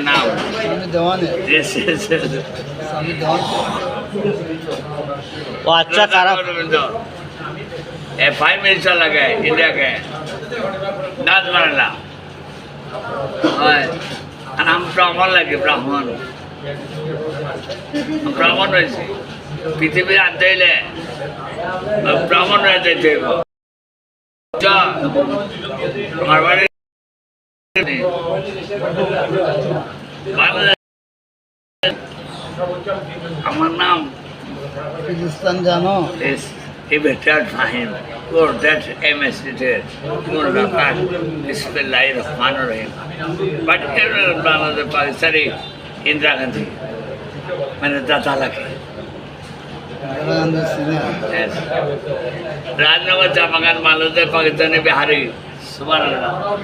নাম ও আচ্ছা কারা ফাইভ মিনিস্টার লাগে ইন্ডিয়াকে দাঁত বাড়লা হয় আর আমি ব্রাহ্মণ লাগে ব্রাহ্মণ ব্রাহ্মণ হয়েছে পৃথিবী আনতে হইলে ব্রাহ্মণ হয়ে যেতে হইব আমার বাড়ি আমার নাম হিন্দুস্তান জানো ইস he retired from him for that MS retired Nurulakan Bismillah Rahman Rahim but another Pakistani Indira Gandhi মানে দাদা লাগে Rajnagar জামাগান মালদের Pakistani Bihari Subhanallah.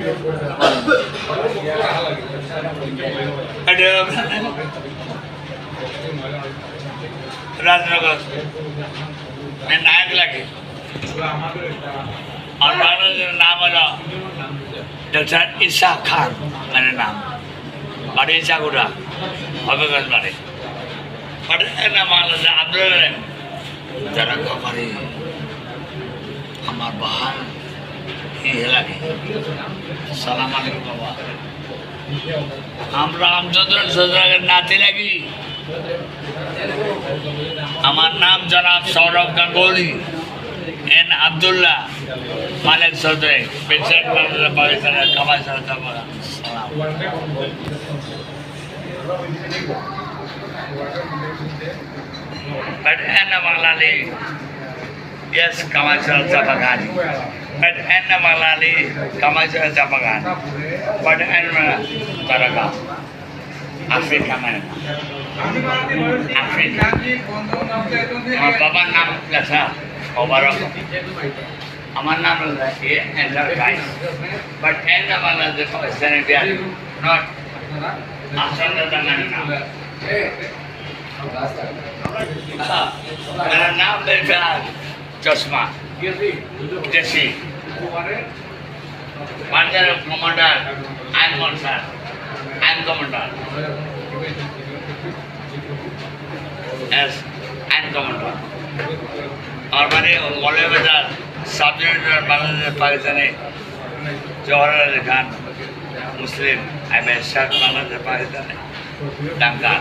Ada Terus terus. Main naik lagi. Anwarul jenis nama lah. Dasar Isa Khan mana nama? Pada Isa Kuda. Apa kerja mana? Pada nama lah Abdul. Jangan kau pergi. Amar bahan. এই লাগে সালাম আলাইকুম বাবা। আমরা রামচন্দ্র সদরাগের নাতি লাগি আমার নাম জনাব Sourav Ganguly N Abdullah Malik Chowdhury Anna Malali, Yes, Commercial Jabangan. At end of Malali, Commercial Jabangan. But end of Taraka. Afrika mana? Afrika. Amar bapa nama Lasa, Obarok. Amar nama Lasa, Ender Guys. But end of Malali, Commercial Jabangan. Not Asal datang mana? Eh, kelas tak. Ah, mana? চশমা। দেশি বাজার commander, আইন commander আইন commander. আইন commander. আমার মানে মলয় বাজার sub division Bangladesh পাকিস্তানে জওয়াহরলাল খান, মুসলিম আমি শাহ বাংলাদেশ পাকিস্তানে ডাঙ্গার।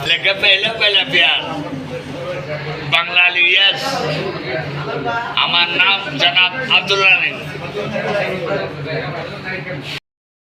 लेकिन पहले पहले प्यार বাংলালি ইয়েস আমার নাম জনাব আব্দুল্লাহ নেই